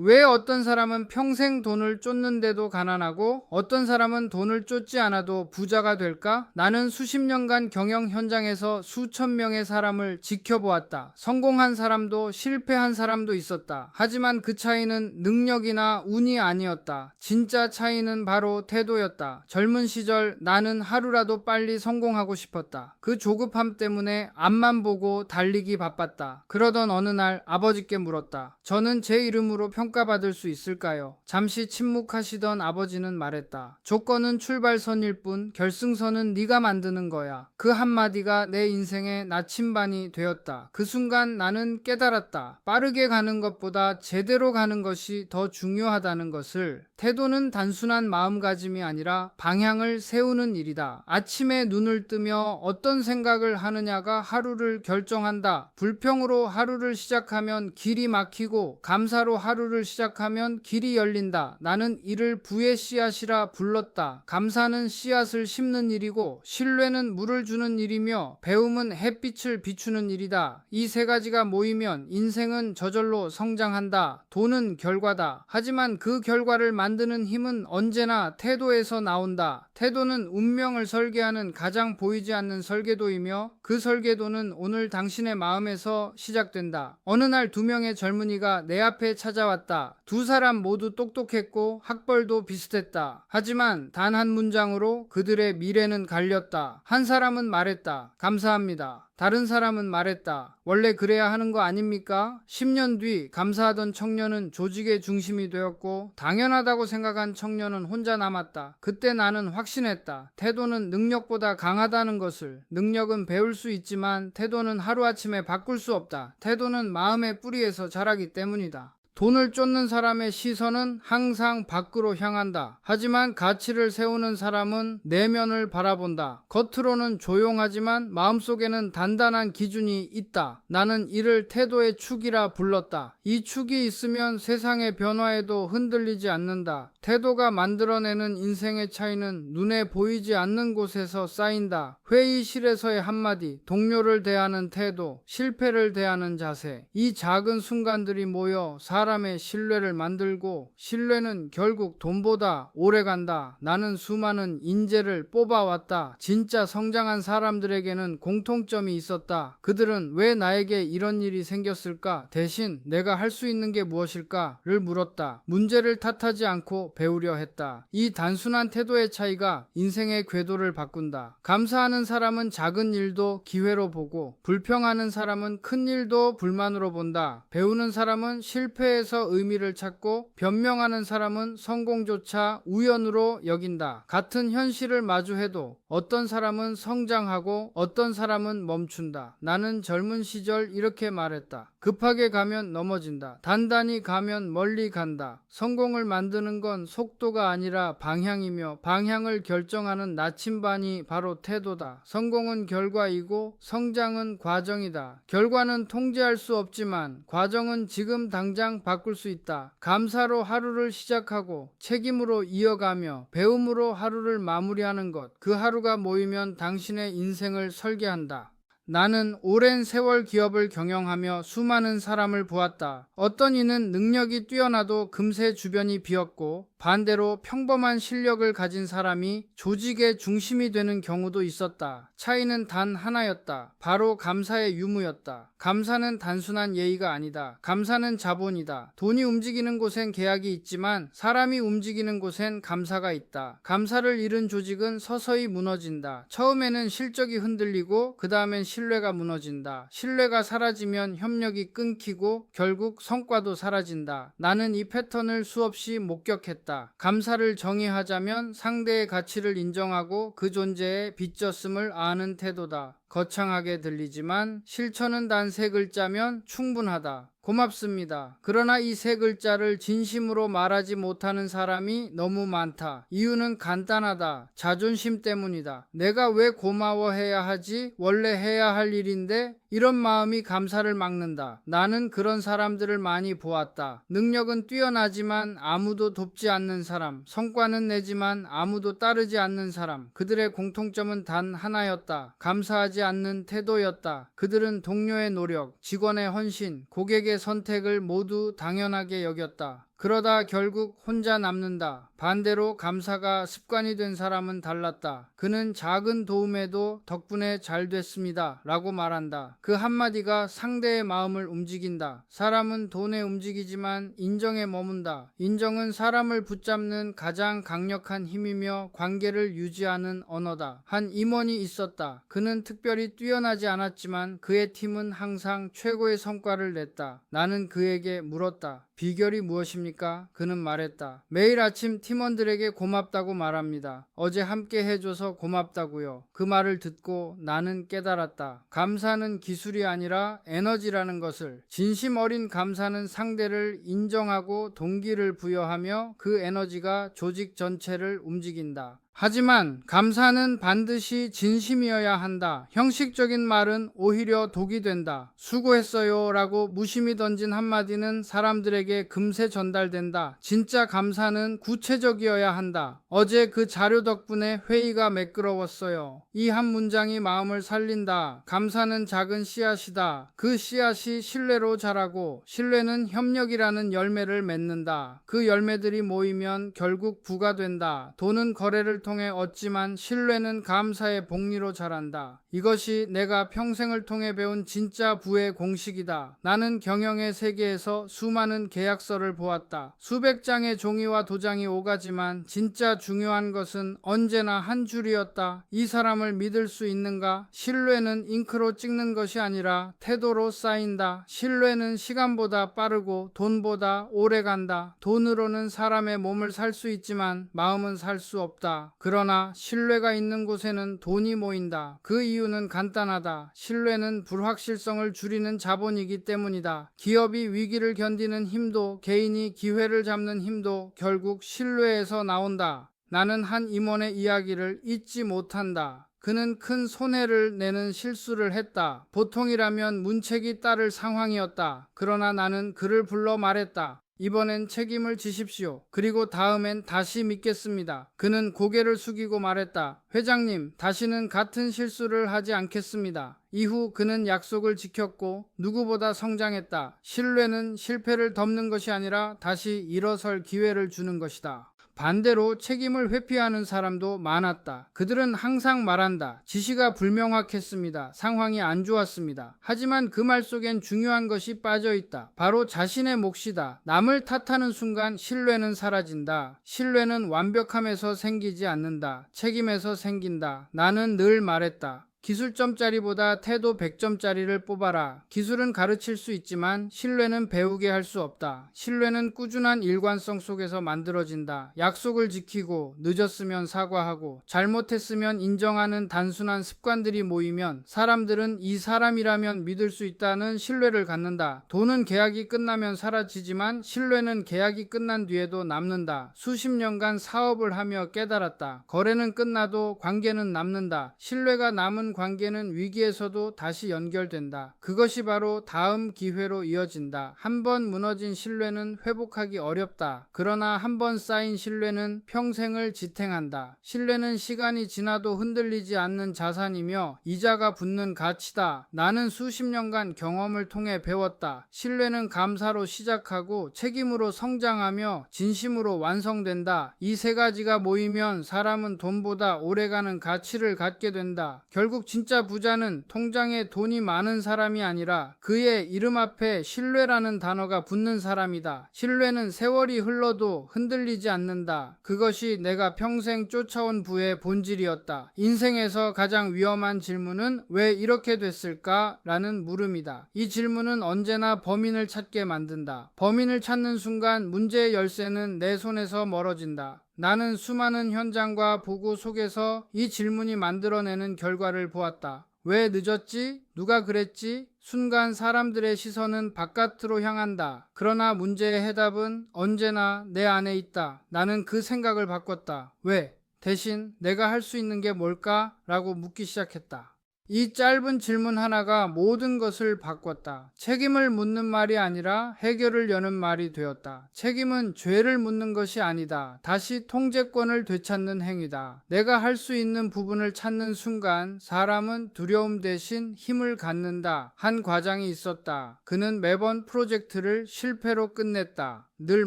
왜 어떤 사람은 평생 돈을 쫓는데도 가난하고 어떤 사람은 돈을 쫓지 않아도 부자가 될까? 나는 수십 년간 경영 현장에서 수천 명의 사람을 지켜보았다. 성공한 사람도 실패한 사람도 있었다. 하지만 그 차이는 능력이나 운이 아니었다. 진짜 차이는 바로 태도였다. 젊은 시절 나는 하루라도 빨리 성공하고 싶었다. 그 조급함 때문에 앞만 보고 달리기 바빴다. 그러던 어느 날 아버지께 물었다. 저는 제 이름으로 평 가받을 수 있을까요? 잠시 침묵하시던 아버지는 말했다. 조건은 출발선일 뿐 결승선은 네가 만드는 거야. 그 한마디가 내 인생의 나침반이 되었다. 그 순간 나는 깨달았다. 빠르게 가는 것보다 제대로 가는 것이 더 중요하다는 것을 태도는 단순한 마음가짐이 아니라 방향을 세우는 일이다. 아침에 눈을 뜨며 어떤 생각을 하느냐가 하루를 결정한다. 불평으로 하루를 시작하면 길이 막히고 감사로 하루를 시작하면 길이 열린다. 나는 이를 부의 씨앗이라 불렀다. 감사는 씨앗을 심는 일이고 신뢰는 물을 주는 일이며 배움은 햇빛을 비추는 일이다. 이 세 가지가 모이면 인생은 저절로 성장한다. 돈은 결과다. 하지만 그 결과를 만 드는 힘은 언제나 태도에서 나온다. 태도는 운명을 설계하는 가장 보이지 않는 설계도이며 그 설계도는 오늘 당신의 마음에서 시작된다. 어느 날 두 명의 젊은이가 내 앞에 찾아왔다. 두 사람 모두 똑똑했고 학벌도 비슷했다. 하지만 단 한 문장으로 그들의 미래는 갈렸다. 한 사람은 말했다. 감사합니다. 다른 사람은 말했다. 원래 그래야 하는 거 아닙니까? 10년 뒤 감사하던 청년은 조직의 중심이 되었고 당연하다고 생각한 청년은 혼자 남았다. 그때 나는 확신했다. 태도는 능력보다 강하다는 것을. 능력은 배울 수 있지만 태도는 하루아침에 바꿀 수 없다. 태도는 마음의 뿌리에서 자라기 때문이다. 돈을 쫓는 사람의 시선은 항상 밖으로 향한다. 하지만 가치를 세우는 사람은 내면을 바라본다. 겉으로는 조용하지만 마음속에는 단단한 기준이 있다. 나는 이를 태도의 축이라 불렀다. 이 축이 있으면 세상의 변화에도 흔들리지 않는다. 태도가 만들어내는 인생의 차이는 눈에 보이지 않는 곳에서 쌓인다. 회의실에서의 한마디, 동료를 대하는 태도, 실패를 대하는 자세. 이 작은 순간들이 모여 사람의 신뢰를 만들고 신뢰는 결국 돈보다 오래 간다. 나는 수많은 인재를 뽑아왔다. 진짜 성장한 사람들에게는 공통점이 있었다. 그들은 왜 나에게 이런 일이 생겼을까? 대신 내가 할 수 있는 게 무엇일까?를 물었다. 문제를 탓하지 않고 배우려 했다. 이 단순한 태도의 차이가 인생의 궤도를 바꾼다. 감사하는 사람은 작은 일도 기회로 보고 불평하는 사람은 큰 일도 불만으로 본다. 배우는 사람은 실패에서 의미를 찾고 변명하는 사람은 성공조차 우연으로 여긴다. 같은 현실을 마주해도 어떤 사람은 성장하고 어떤 사람은 멈춘다. 나는 젊은 시절 이렇게 말했다. 급하게 가면 넘어진다. 단단히 가면 멀리 간다. 성공을 만드는 건 속도가 아니라 방향이며 방향을 결정하는 나침반이 바로 태도다. 성공은 결과이고 성장은 과정이다. 결과는 통제할 수 없지만 과정은 지금 당장 바꿀 수 있다. 감사로 하루를 시작하고 책임으로 이어가며 배움으로 하루를 마무리하는 것. 그 하루가 모이면 당신의 인생을 설계한다. 나는 오랜 세월 기업을 경영하며 수많은 사람을 보았다. 어떤 이는 능력이 뛰어나도 금세 주변이 비었고 반대로 평범한 실력을 가진 사람이 조직의 중심이 되는 경우도 있었다. 차이는 단 하나였다. 바로 감사의 유무였다. 감사는 단순한 예의가 아니다. 감사는 자본이다. 돈이 움직이는 곳엔 계약이 있지만 사람이 움직이는 곳엔 감사가 있다. 감사를 잃은 조직은 서서히 무너진다. 처음에는 실적이 흔들리고 그 다음엔 신뢰가 무너진다. 신뢰가 사라지면 협력이 끊기고 결국 성과도 사라진다. 나는 이 패턴을 수없이 목격했다. 감사를 정의하자면 상대의 가치를 인정하고 그 존재에 빚졌음을 아는 태도다. 거창하게 들리지만 실천은 단 세 글자면 충분하다. 고맙습니다. 그러나 이 세 글자를 진심으로 말하지 못하는 사람이 너무 많다. 이유는 간단하다. 자존심 때문이다. 내가 왜 고마워해야 하지? 원래 해야 할 일인데 이런 마음이 감사를 막는다. 나는 그런 사람들을 많이 보았다. 능력은 뛰어나지만 아무도 돕지 않는 사람, 성과는 내지만 아무도 따르지 않는 사람. 그들의 공통점은 단 하나였다. 감사하지 하지 않는 태도였다. 그들은 동료의 노력, 직원의 헌신, 고객의 선택을 모두 당연하게 여겼다. 그러다 결국 혼자 남는다. 반대로 감사가 습관이 된 사람은 달랐다. 그는 작은 도움에도 덕분에 잘 됐습니다. 라고 말한다. 그 한마디가 상대의 마음을 움직인다. 사람은 돈에 움직이지만 인정에 머문다. 인정은 사람을 붙잡는 가장 강력한 힘이며 관계를 유지하는 언어다. 한 임원이 있었다. 그는 특별히 뛰어나지 않았지만 그의 팀은 항상 최고의 성과를 냈다. 나는 그에게 물었다. 비결이 무엇입니까? 그는 말했다. 매일 아침 팀원들에게 고맙다고 말합니다. 어제 함께 해줘서 고맙다고요. 그 말을 듣고 나는 깨달았다. 감사는 기술이 아니라 에너지라는 것을. 진심 어린 감사는 상대를 인정하고 동기를 부여하며 그 에너지가 조직 전체를 움직인다. 하지만 감사는 반드시 진심이어야 한다. 형식적인 말은 오히려 독이 된다. 수고했어요 라고 무심히 던진 한마디는 사람들에게 금세 전달된다. 진짜 감사는 구체적이어야 한다. 어제 그 자료 덕분에 회의가 매끄러웠어요. 이 한 문장이 마음을 살린다. 감사는 작은 씨앗이다. 그 씨앗이 신뢰로 자라고 신뢰는 협력이라는 열매를 맺는다. 그 열매들이 모이면 결국 부가 된다. 돈은 거래를 통해 얻지만 신뢰는 감사의 복리로 자란다. 이것이 내가 평생을 통해 배운 진짜 부의 공식이다. 나는 경영의 세계에서 수많은 계약서를 보았다. 수백 장의 종이와 도장이 오가지만 진짜 중요한 것은 언제나 한 줄이었다. 이 사람을 믿을 수 있는가? 신뢰는 잉크로 찍는 것이 아니라 태도로 쌓인다. 신뢰는 시간보다 빠르고 돈보다 오래 간다. 돈으로는 사람의 몸을 살 수 있지만 마음은 살 수 없다. 그러나 신뢰가 있는 곳에는 돈이 모인다. 그 이유는 간단하다. 신뢰는 불확실성을 줄이는 자본이기 때문이다. 기업이 위기를 견디는 힘도 개인이 기회를 잡는 힘도 결국 신뢰에서 나온다. 나는 한 임원의 이야기를 잊지 못한다. 그는 큰 손해를 내는 실수를 했다. 보통이라면 문책이 따를 상황이었다. 그러나 나는 그를 불러 말했다. 이번엔 책임을 지십시오. 그리고 다음엔 다시 믿겠습니다. 그는 고개를 숙이고 말했다. 회장님, 다시는 같은 실수를 하지 않겠습니다. 이후 그는 약속을 지켰고 누구보다 성장했다. 신뢰는 실패를 덮는 것이 아니라 다시 일어설 기회를 주는 것이다. 반대로 책임을 회피하는 사람도 많았다. 그들은 항상 말한다. 지시가 불명확했습니다. 상황이 안 좋았습니다. 하지만 그 말 속엔 중요한 것이 빠져 있다. 바로 자신의 몫이다. 남을 탓하는 순간 신뢰는 사라진다. 신뢰는 완벽함에서 생기지 않는다. 책임에서 생긴다. 나는 늘 말했다. 기술점짜리보다 태도 100점짜리를 뽑아라. 기술은 가르칠 수 있지만 신뢰는 배우게 할 수 없다. 신뢰는 꾸준한 일관성 속에서 만들어진다. 약속을 지키고 늦었으면 사과하고 잘못했으면 인정하는 단순한 습관들이 모이면 사람들은 이 사람이라면 믿을 수 있다는 신뢰를 갖는다. 돈은 계약이 끝나면 사라지지만 신뢰는 계약이 끝난 뒤에도 남는다. 수십 년간 사업을 하며 깨달았다. 거래는 끝나도 관계는 남는다. 신뢰가 남은 관계는 위기에서도 다시 연결된다. 그것이 바로 다음 기회로 이어진다. 한번 무너진 신뢰는 회복하기 어렵다. 그러나 한번 쌓인 신뢰는 평생을 지탱한다. 신뢰는 시간이 지나도 흔들리지 않는 자산이며 이자가 붙는 가치다. 나는 수십 년간 경험을 통해 배웠다. 신뢰는 감사로 시작하고 책임으로 성장하며 진심으로 완성된다. 이 세 가지가 모이면 사람은 돈보다 오래가는 가치를 갖게 된다. 결국 진짜 부자는 통장에 돈이 많은 사람이 아니라 그의 이름 앞에 신뢰라는 단어가 붙는 사람이다. 신뢰는 세월이 흘러도 흔들리지 않는다. 그것이 내가 평생 쫓아온 부의 본질이었다. 인생에서 가장 위험한 질문은 왜 이렇게 됐을까? 라는 물음이다. 이 질문은 언제나 범인을 찾게 만든다. 범인을 찾는 순간 문제의 열쇠는 내 손에서 멀어진다. 나는 수많은 현장과 보고 속에서 이 질문이 만들어내는 결과를 보았다. 왜 늦었지? 누가 그랬지? 순간 사람들의 시선은 바깥으로 향한다. 그러나 문제의 해답은 언제나 내 안에 있다. 나는 그 생각을 바꿨다. 왜? 대신 내가 할 수 있는 게 뭘까? 라고 묻기 시작했다. 이 짧은 질문 하나가 모든 것을 바꿨다. 책임을 묻는 말이 아니라 해결을 여는 말이 되었다. 책임은 죄를 묻는 것이 아니다. 다시 통제권을 되찾는 행위다. 내가 할 수 있는 부분을 찾는 순간 사람은 두려움 대신 힘을 갖는다. 한 과장이 있었다. 그는 매번 프로젝트를 실패로 끝냈다. 늘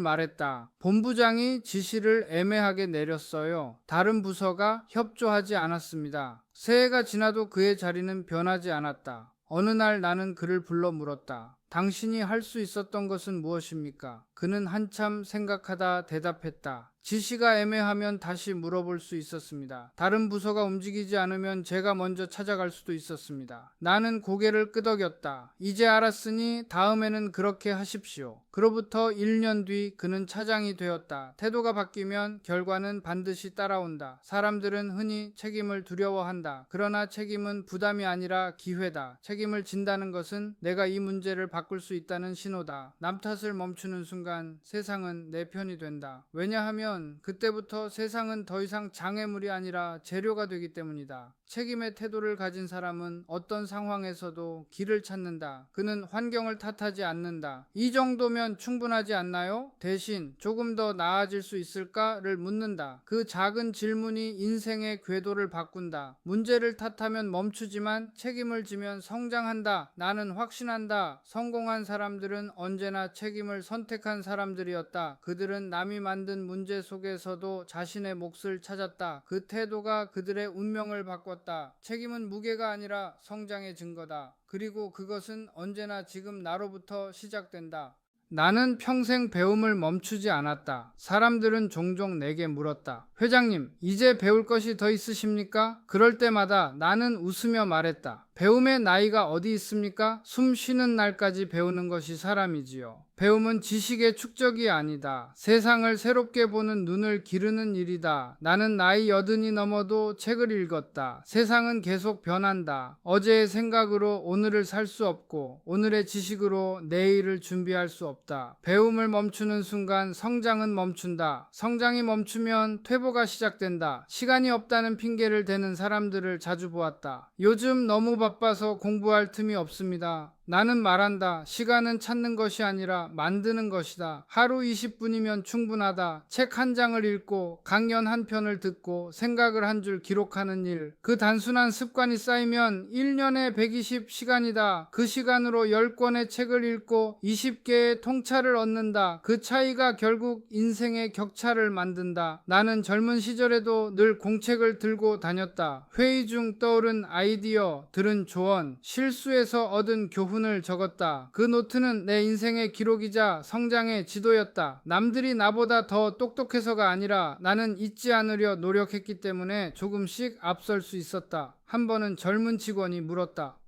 말했다. 본부장이 지시를 애매하게 내렸어요. 다른 부서가 협조하지 않았습니다. 새해가 지나도 그의 자리는 변하지 않았다. 어느 날 나는 그를 불러 물었다. 당신이 할 수 있었던 것은 무엇입니까? 그는 한참 생각하다 대답했다. 지시가 애매하면 다시 물어볼 수 있었습니다. 다른 부서가 움직이지 않으면 제가 먼저 찾아갈 수도 있었습니다. 나는 고개를 끄덕였다. 이제 알았으니 다음에는 그렇게 하십시오. 그로부터 1년 뒤 그는 차장이 되었다. 태도가 바뀌면 결과는 반드시 따라온다. 사람들은 흔히 책임을 두려워한다. 그러나 책임은 부담이 아니라 기회다. 책임을 진다는 것은 내가 이 문제를 바꿀 수 있다는 신호다. 남 탓을 멈추는 순간 세상은 내 편이 된다. 왜냐하면 그때부터 세상은 더 이상 장애물이 아니라 재료가 되기 때문이다. 책임의 태도를 가진 사람은 어떤 상황에서도 길을 찾는다. 그는 환경을 탓하지 않는다. 이 정도면 충분하지 않나요? 대신 조금 더 나아질 수 있을까를 묻는다. 그 작은 질문이 인생의 궤도를 바꾼다. 문제를 탓하면 멈추지만 책임을 지면 성장한다. 나는 확신한다. 성공한 사람들은 언제나 책임을 선택한 사람들이었다. 그들은 남이 만든 문제 속에서도 자신의 몫을 찾았다. 그 태도가 그들의 운명을 바꿨다. 책임은 무게가 아니라 성장의 증거다. 그리고 그것은 언제나 지금 나로부터 시작된다. 나는 평생 배움을 멈추지 않았다. 사람들은 종종 내게 물었다. 회장님, 이제 배울 것이 더 있으십니까? 그럴 때마다 나는 웃으며 말했다. 배움의 나이가 어디 있습니까? 숨 쉬는 날까지 배우는 것이 사람이지요. 배움은 지식의 축적이 아니다. 세상을 새롭게 보는 눈을 기르는 일이다. 나는 나이 여든이 넘어도 책을 읽었다. 세상은 계속 변한다. 어제의 생각으로 오늘을 살 수 없고, 오늘의 지식으로 내일을 준비할 수 없다. 배움을 멈추는 순간 성장은 멈춘다. 성장이 멈추면 퇴 보가 시작된다. 시간이 없다는 핑계를 대는 사람들을 자주 보았다. 요즘 너무 바빠서 공부할 틈이 없습니다. 나는 말한다. 시간은 찾는 것이 아니라 만드는 것이다. 하루 20분이면 충분하다. 책 한 장을 읽고 강연 한 편을 듣고 생각을 한 줄 기록하는 일. 그 단순한 습관이 쌓이면 1년에 120시간이다. 그 시간으로 10권의 책을 읽고 20개의 통찰을 얻는다. 그 차이가 결국 인생의 격차를 만든다. 나는 젊은 시절에도 늘 공책을 들고 다녔다. 회의 중 떠오른 아이디어, 들은 조언, 실수에서 얻은 교훈 교 훈을 적었다. 그 노트는 내 인생의 기록이자 성장의 지도였다. 남들이 나보다 더 똑똑해서가 아니라 나는 잊지 않으려 노력했기 때문에 조금씩 앞설 수 있었다. 한 번은 젊은 직원이 물었다.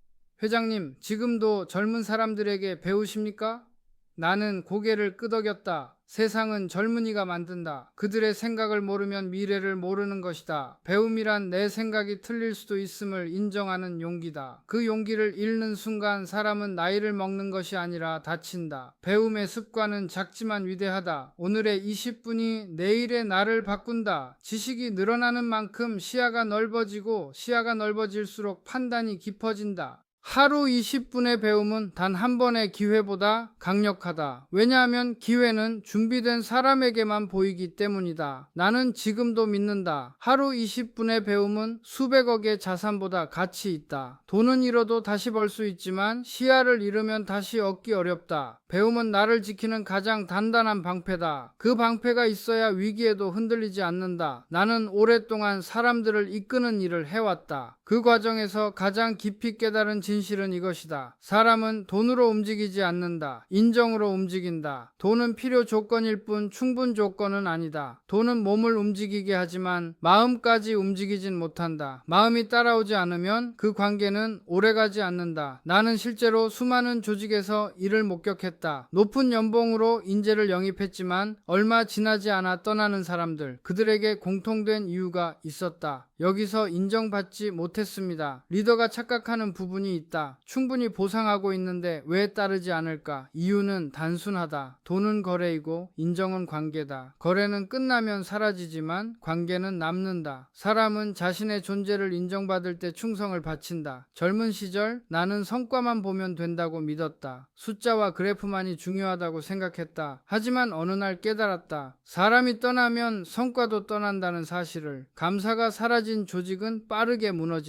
회장님, 지금도 젊은 사람들에게 배우십니까? 나는 고개를 끄덕였다. 세상은 젊은이가 만든다. 그들의 생각을 모르면 미래를 모르는 것이다. 배움이란 내 생각이 틀릴 수도 있음을 인정하는 용기다. 그 용기를 잃는 순간 사람은 나이를 먹는 것이 아니라 다친다. 배움의 습관은 작지만 위대하다. 오늘의 20분이 내일의 나를 바꾼다. 지식이 늘어나는 만큼 시야가 넓어지고 시야가 넓어질수록 판단이 깊어진다. 하루 20분의 배움은 단 한 번의 기회보다 강력하다. 왜냐하면 기회는 준비된 사람에게만 보이기 때문이다. 나는 지금도 믿는다. 하루 20분의 배움은 수백억의 자산보다 가치 있다. 돈은 잃어도 다시 벌 수 있지만 시야를 잃으면 다시 얻기 어렵다. 배움은 나를 지키는 가장 단단한 방패다. 그 방패가 있어야 위기에도 흔들리지 않는다. 나는 오랫동안 사람들을 이끄는 일을 해왔다. 그 과정에서 가장 깊이 깨달은 진실은 이것이다. 사람은 돈으로 움직이지 않는다. 인정으로 움직인다. 돈은 필요 조건일 뿐 충분 조건은 아니다. 돈은 몸을 움직이게 하지만 마음까지 움직이진 못한다. 마음이 따라오지 않으면 그 관계는 오래가지 않는다. 나는 실제로 수많은 조직에서 일을 목격했다. 높은 연봉으로 인재를 영입했지만 얼마 지나지 않아 떠나는 사람들. 그들에게 공통된 이유가 있었다. 여기서 인정받지 못 못했습니다. 리더가 착각하는 부분이 있다. 충분히 보상하고 있는데 왜 따르지 않을까? 이유는 단순하다. 돈은 거래이고 인정은 관계다. 거래는 끝나면 사라지지만 관계는 남는다. 사람은 자신의 존재를 인정받을 때 충성을 바친다. 젊은 시절 나는 성과만 보면 된다고 믿었다. 숫자와 그래프만이 중요하다고 생각했다. 하지만 어느 날 깨달았다. 사람이 떠나면 성과도 떠난다는 사실을. 감사가 사라진 조직은 빠르게 무너진다.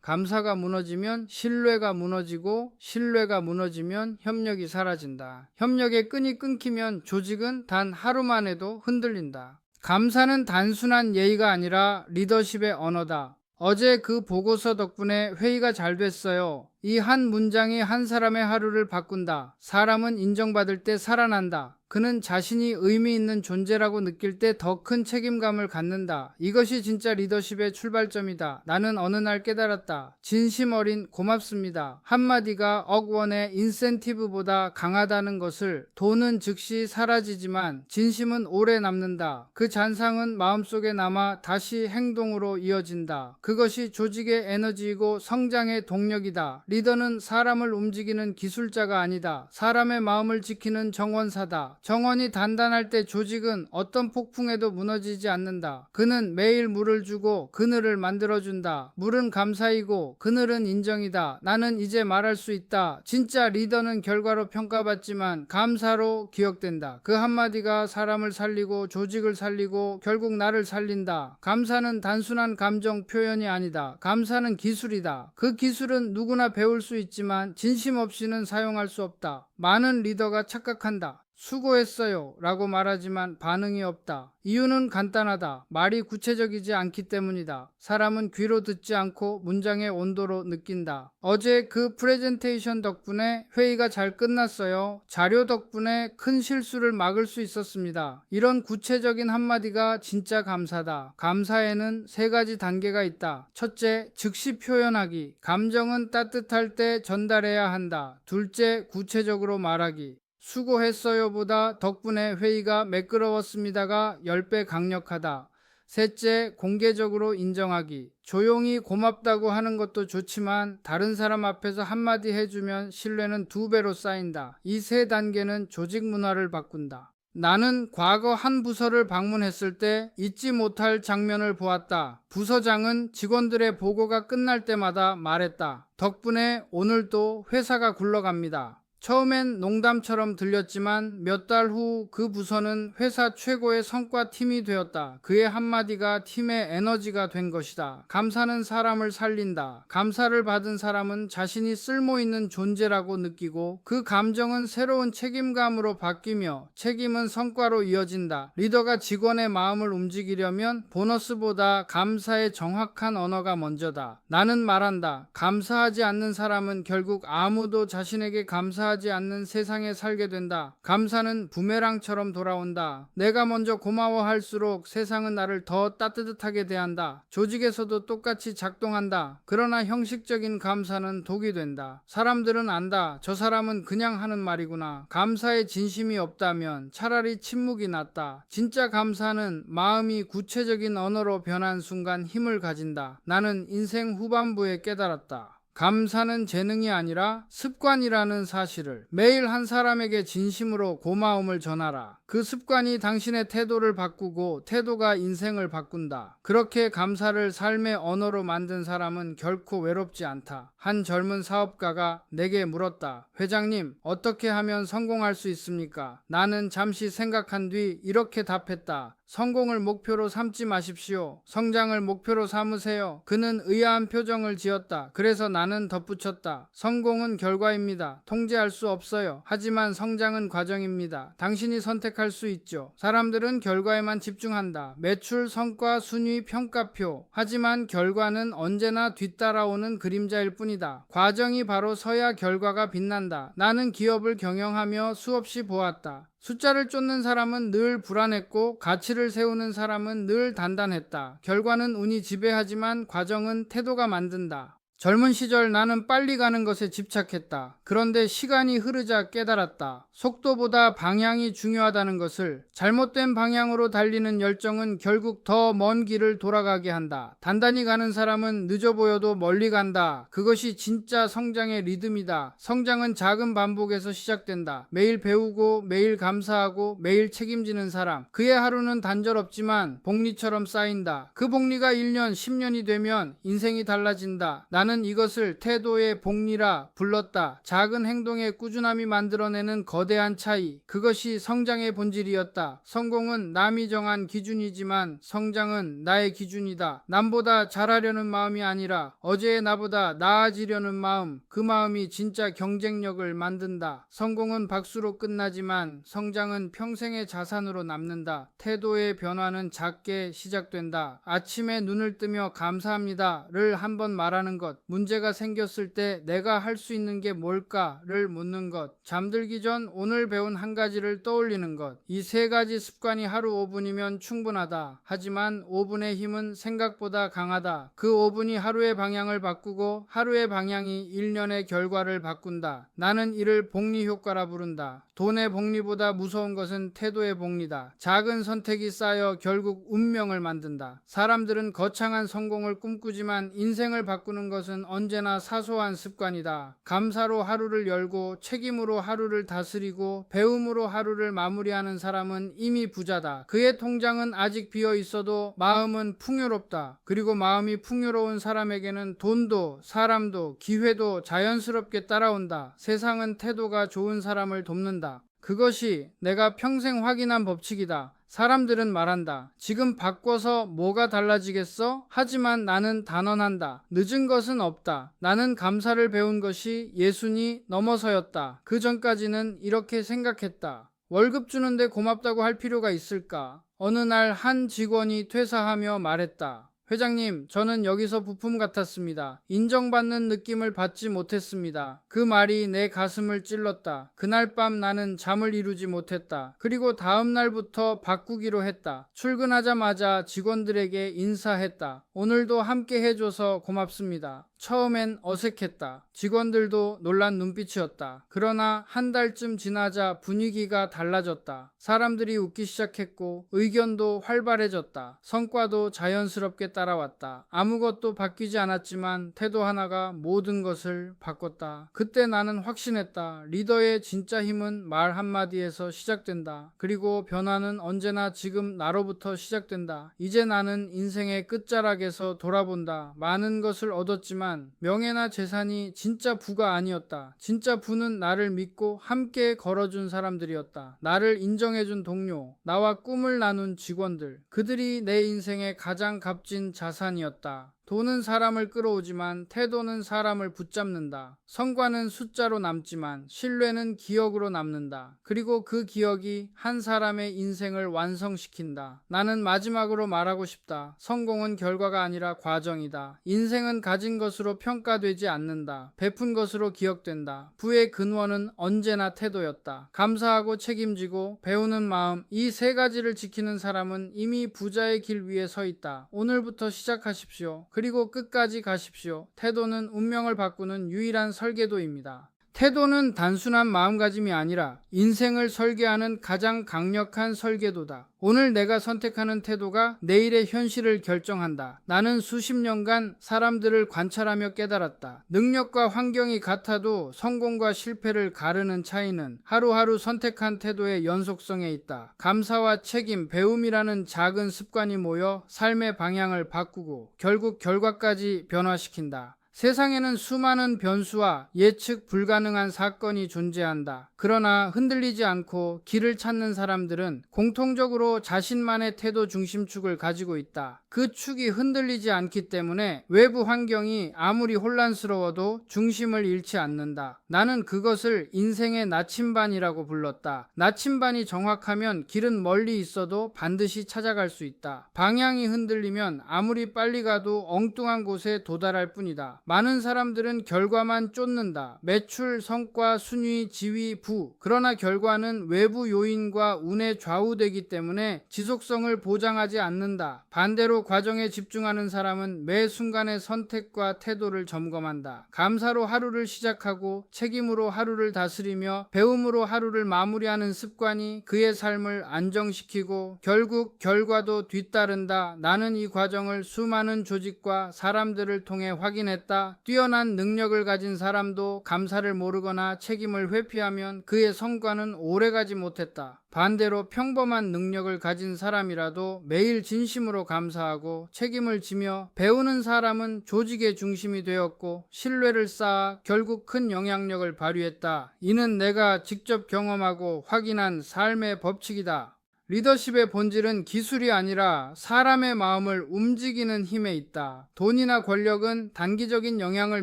감사가 무너지면 신뢰가 무너지고 신뢰가 무너지면 협력이 사라진다. 협력의 끈이 끊기면 조직은 단 하루 만에도 흔들린다. 감사는 단순한 예의가 아니라 리더십의 언어다. 어제 그 보고서 덕분에 회의가 잘 됐어요. 이 한 문장이 한 사람의 하루를 바꾼다. 사람은 인정받을 때 살아난다. 그는 자신이 의미 있는 존재라고 느낄 때 더 큰 책임감을 갖는다. 이것이 진짜 리더십의 출발점이다. 나는 어느 날 깨달았다. 진심 어린 고맙습니다. 한마디가 억원의 인센티브보다 강하다는 것을 돈은 즉시 사라지지만 진심은 오래 남는다. 그 잔상은 마음속에 남아 다시 행동으로 이어진다. 그것이 조직의 에너지이고 성장의 동력이다. 리더는 사람을 움직이는 기술자가 아니다. 사람의 마음을 지키는 정원사다. 정원이 단단할 때 조직은 어떤 폭풍에도 무너지지 않는다. 그는 매일 물을 주고 그늘을 만들어준다. 물은 감사이고 그늘은 인정이다. 나는 이제 말할 수 있다. 진짜 리더는 결과로 평가받지만 감사로 기억된다. 그 한마디가 사람을 살리고 조직을 살리고 결국 나를 살린다. 감사는 단순한 감정 표현이 아니다. 감사는 기술이다. 그 기술은 누구나 배울 수 있지만 진심 없이는 사용할 수 없다. 많은 리더가 착각한다. 수고했어요. 라고 말하지만 반응이 없다. 이유는 간단하다. 말이 구체적이지 않기 때문이다. 사람은 귀로 듣지 않고 문장의 온도로 느낀다. 어제 그 프레젠테이션 덕분에 회의가 잘 끝났어요. 자료 덕분에 큰 실수를 막을 수 있었습니다. 이런 구체적인 한마디가 진짜 감사다. 감사에는 세 가지 단계가 있다. 첫째, 즉시 표현하기. 감정은 따뜻할 때 전달해야 한다. 둘째, 구체적으로 말하기. 수고했어요보다 덕분에 회의가 매끄러웠습니다가 10배 강력하다. 셋째, 공개적으로 인정하기. 조용히 고맙다고 하는 것도 좋지만 다른 사람 앞에서 한마디 해주면 신뢰는 두 배로 쌓인다. 이 세 단계는 조직 문화를 바꾼다. 나는 과거 한 부서를 방문했을 때 잊지 못할 장면을 보았다. 부서장은 직원들의 보고가 끝날 때마다 말했다. 덕분에 오늘도 회사가 굴러갑니다. 처음엔 농담처럼 들렸지만 몇 달 후 그 부서는 회사 최고의 성과 팀이 되었다. 그의 한마디가 팀의 에너지가 된 것이다. 감사는 사람을 살린다. 감사를 받은 사람은 자신이 쓸모 있는 존재라고 느끼고 그 감정은 새로운 책임감으로 바뀌며 책임은 성과로 이어진다. 리더가 직원의 마음을 움직이려면 보너스보다 감사의 정확한 언어가 먼저다. 나는 말한다. 감사하지 않는 사람은 결국 아무도 자신에게 감사 감사하지 않는 세상에 살게 된다. 감사는 부메랑처럼 돌아온다. 내가 먼저 고마워할수록 세상은 나를 더 따뜻하게 대한다. 조직에서도 똑같이 작동한다. 그러나 형식적인 감사는 독이 된다. 사람들은 안다. 저 사람은 그냥 하는 말이구나. 감사에 진심이 없다면 차라리 침묵이 낫다. 진짜 감사는 마음이 구체적인 언어로 변한 순간 힘을 가진다. 나는 인생 후반부에 깨달았다. 감사는 재능이 아니라 습관이라는 사실을 매일 한 사람에게 진심으로 고마움을 전하라. 그 습관이 당신의 태도를 바꾸고 태도가 인생을 바꾼다. 그렇게 감사를 삶의 언어로 만든 사람은 결코 외롭지 않다. 한 젊은 사업가가 내게 물었다. 회장님, 어떻게 하면 성공할 수 있습니까? 나는 잠시 생각한 뒤 이렇게 답했다. 성공을 목표로 삼지 마십시오. 성장을 목표로 삼으세요. 그는 의아한 표정을 지었다. 그래서 나는 덧붙였다. 성공은 결과입니다. 통제할 수 없어요. 하지만 성장은 과정입니다. 당신이 선택할 수 있죠. 사람들은 결과에만 집중한다. 매출, 성과, 순위, 평가표. 하지만 결과는 언제나 뒤따라오는 그림자일 뿐이다. 과정이 바로 서야 결과가 빛난다. 나는 기업을 경영하며 수없이 보았다. 숫자를 쫓는 사람은 늘 불안했고 가치를 세우는 사람은 늘 단단했다. 결과는 운이 지배하지만 과정은 태도가 만든다. 젊은 시절 나는 빨리 가는 것에 집착했다. 그런데 시간이 흐르자 깨달았다. 속도보다 방향이 중요하다는 것을 잘못된 방향으로 달리는 열정은 결국 더 먼 길을 돌아가게 한다. 단단히 가는 사람은 늦어 보여도 멀리 간다. 그것이 진짜 성장의 리듬이다. 성장은 작은 반복에서 시작된다. 매일 배우고 매일 감사하고 매일 책임지는 사람. 그의 하루는 단절없지만 복리처럼 쌓인다. 그 복리가 1년, 10년이 되면 인생이 달라진다. 나는 이것을 태도의 복리라 불렀다. 작은 행동의 꾸준함이 만들어내는 거대 한 차이. 그것이 성장의 본질이었다. 성공은 남이 정한 기준이지만 성장은 나의 기준이다. 남보다 잘하려는 마음이 아니라 어제의 나보다 나아지려는 마음. 그 마음이 진짜 경쟁력을 만든다. 성공은 박수로 끝나지만 성장은 평생의 자산으로 남는다. 태도의 변화는 작게 시작된다. 아침에 눈을 뜨며 감사합니다를 한번 말하는 것. 문제가 생겼을 때 내가 할 수 있는 게 뭘까를 묻는 것. 잠들기 전 오늘 배운 한 가지를 떠올리는 것. 이 세 가지 습관이 하루 5분이면 충분하다. 하지만 5분의 힘은 생각보다 강하다. 그 5분이 하루의 방향을 바꾸고 하루의 방향이 1년의 결과를 바꾼다. 나는 이를 복리 효과라 부른다. 돈의 복리보다 무서운 것은 태도의 복리다. 작은 선택이 쌓여 결국 운명을 만든다. 사람들은 거창한 성공을 꿈꾸지만 인생을 바꾸는 것은 언제나 사소한 습관이다. 감사로 하루를 열고 책임으로 하루를 다스리고 배움으로 하루를 마무리하는 사람은 이미 부자다. 그의 통장은 아직 비어 있어도 마음은 풍요롭다. 그리고 마음이 풍요로운 사람에게는 돈도 사람도 기회도 자연스럽게 따라온다. 세상은 태도가 좋은 사람을 돕는다. 그것이 내가 평생 확인한 법칙이다. 사람들은 말한다. 지금 바꿔서 뭐가 달라지겠어? 하지만 나는 단언한다. 늦은 것은 없다. 나는 감사를 배운 것이 예순이 넘어서였다. 그 전까지는 이렇게 생각했다. 월급 주는데 고맙다고 할 필요가 있을까? 어느 날 한 직원이 퇴사하며 말했다. 회장님, 저는 여기서 부품 같았습니다. 인정받는 느낌을 받지 못했습니다. 그 말이 내 가슴을 찔렀다. 그날 밤 나는 잠을 이루지 못했다. 그리고 다음 날부터 바꾸기로 했다. 출근하자마자 직원들에게 인사했다. 오늘도 함께 해줘서 고맙습니다. 처음엔 어색했다. 직원들도 놀란 눈빛이었다. 그러나 한 달쯤 지나자 분위기가 달라졌다. 사람들이 웃기 시작했고 의견도 활발해졌다. 성과도 자연스럽게 따라왔다. 아무것도 바뀌지 않았지만 태도 하나가 모든 것을 바꿨다. 그때 나는 확신했다. 리더의 진짜 힘은 말 한마디에서 시작된다. 그리고 변화는 언제나 지금 나로부터 시작된다. 이제 나는 인생의 끝자락에서 돌아본다. 많은 것을 얻었지만 명예나 재산이 진짜 부가 아니었다. 진짜 부는 나를 믿고 함께 걸어준 사람들이었다. 나를 인정해준 동료, 나와 꿈을 나눈 직원들. 그들이 내 인생의 가장 값진 자산이었다. 돈은 사람을 끌어오지만 태도는 사람을 붙잡는다. 성과는 숫자로 남지만 신뢰는 기억으로 남는다. 그리고 그 기억이 한 사람의 인생을 완성시킨다. 나는 마지막으로 말하고 싶다. 성공은 결과가 아니라 과정이다. 인생은 가진 것으로 평가되지 않는다. 베푼 것으로 기억된다. 부의 근원은 언제나 태도였다. 감사하고 책임지고 배우는 마음, 이 세 가지를 지키는 사람은 이미 부자의 길 위에 서 있다. 오늘부터 시작하십시오. 그리고 끝까지 가십시오. 태도는 운명을 바꾸는 유일한 설계도입니다. 태도는 단순한 마음가짐이 아니라 인생을 설계하는 가장 강력한 설계도다. 오늘 내가 선택하는 태도가 내일의 현실을 결정한다. 나는 수십 년간 사람들을 관찰하며 깨달았다. 능력과 환경이 같아도 성공과 실패를 가르는 차이는 하루하루 선택한 태도의 연속성에 있다. 감사와 책임, 배움이라는 작은 습관이 모여 삶의 방향을 바꾸고 결국 결과까지 변화시킨다. 세상에는 수많은 변수와 예측 불가능한 사건이 존재한다. 그러나 흔들리지 않고 길을 찾는 사람들은 공통적으로 자신만의 태도 중심축을 가지고 있다. 그 축이 흔들리지 않기 때문에 외부 환경이 아무리 혼란스러워도 중심을 잃지 않는다. 나는 그것을 인생의 나침반이라고 불렀다. 나침반이 정확하면 길은 멀리 있어도 반드시 찾아갈 수 있다. 방향이 흔들리면 아무리 빨리 가도 엉뚱한 곳에 도달할 뿐이다. 많은 사람들은 결과만 쫓는다. 매출, 성과, 순위, 지위, 부. 그러나 결과는 외부 요인과 운에 좌우되기 때문에 지속성을 보장하지 않는다. 반대로 과정에 집중하는 사람은 매 순간의 선택과 태도를 점검한다. 감사로 하루를 시작하고 책임으로 하루를 다스리며 배움으로 하루를 마무리하는 습관이 그의 삶을 안정시키고 결국 결과도 뒤따른다. 나는 이 과정을 수많은 조직과 사람들을 통해 확인했다. 뛰어난 능력을 가진 사람도 감사를 모르거나 책임을 회피하면 그의 성과는 오래가지 못했다. 반대로 평범한 능력을 가진 사람이라도 매일 진심으로 감사하고 책임을 지며 배우는 사람은 조직의 중심이 되었고 신뢰를 쌓아 결국 큰 영향력을 발휘했다. 이는 내가 직접 경험하고 확인한 삶의 법칙이다. 리더십의 본질은 기술이 아니라 사람의 마음을 움직이는 힘에 있다. 돈이나 권력은 단기적인 영향을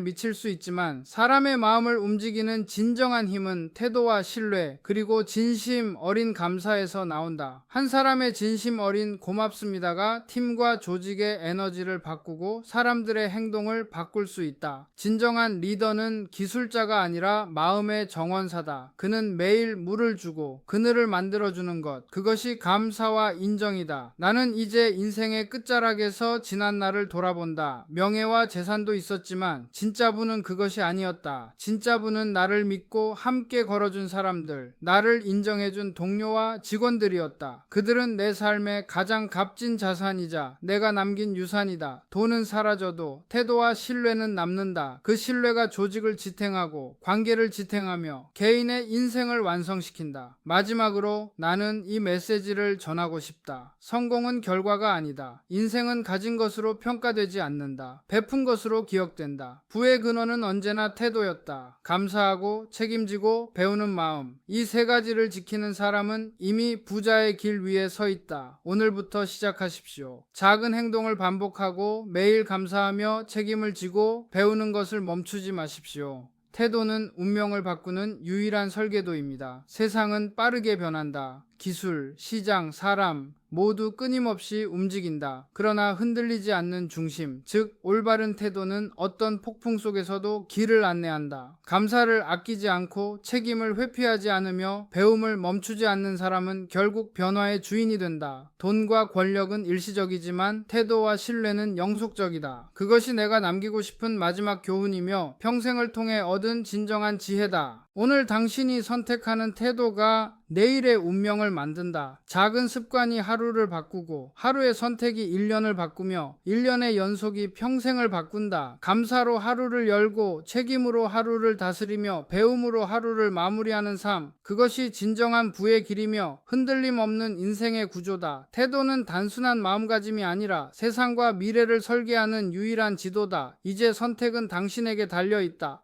미칠 수 있지만 사람의 마음을 움직이는 진정한 힘은 태도와 신뢰 그리고 진심 어린 감사에서 나온다. 한 사람의 진심 어린 고맙습니다가 팀과 조직의 에너지를 바꾸고 사람들의 행동을 바꿀 수 있다. 진정한 리더는 기술자가 아니라 마음의 정원사다. 그는 매일 물을 주고 그늘을 만들어주는 것. 그것이 감사와 인정이다. 나는 이제 인생의 끝자락에서 지난 날을 돌아본다. 명예와 재산도 있었지만 진짜 부는 그것이 아니었다. 진짜 부는 나를 믿고 함께 걸어준 사람들, 나를 인정해준 동료와 직원들이었다. 그들은 내 삶의 가장 값진 자산이자 내가 남긴 유산이다. 돈은 사라져도 태도와 신뢰는 남는다. 그 신뢰가 조직을 지탱하고 관계를 지탱하며 개인의 인생을 완성시킨다. 마지막으로 나는 이 메시지를 전하고 싶다. 성공은 결과가 아니다. 인생은 가진 것으로 평가되지 않는다. 베푼 것으로 기억된다. 부의 근원은 언제나 태도였다. 감사하고 책임지고 배우는 마음. 이 세 가지를 지키는 사람은 이미 부자의 길 위에 서 있다. 오늘부터 시작하십시오. 작은 행동을 반복하고 매일 감사하며 책임을 지고 배우는 것을 멈추지 마십시오. 태도는 운명을 바꾸는 유일한 설계도입니다. 세상은 빠르게 변한다. 기술, 시장, 사람 모두 끊임없이 움직인다. 그러나 흔들리지 않는 중심, 즉 올바른 태도는 어떤 폭풍 속에서도 길을 안내한다. 감사를 아끼지 않고 책임을 회피하지 않으며 배움을 멈추지 않는 사람은 결국 변화의 주인이 된다. 돈과 권력은 일시적이지만 태도와 신뢰는 영속적이다. 그것이 내가 남기고 싶은 마지막 교훈이며 평생을 통해 얻은 진정한 지혜다. 오늘 당신이 선택하는 태도가 내일의 운명을 만든다. 작은 습관이 하루를 바꾸고 하루의 선택이 1년을 바꾸며 1년의 연속이 평생을 바꾼다. 감사로 하루를 열고 책임으로 하루를 다스리며 배움으로 하루를 마무리하는 삶. 그것이 진정한 부의 길이며 흔들림 없는 인생의 구조다. 태도는 단순한 마음가짐이 아니라 세상과 미래를 설계하는 유일한 지도다. 이제 선택은 당신에게 달려 있다.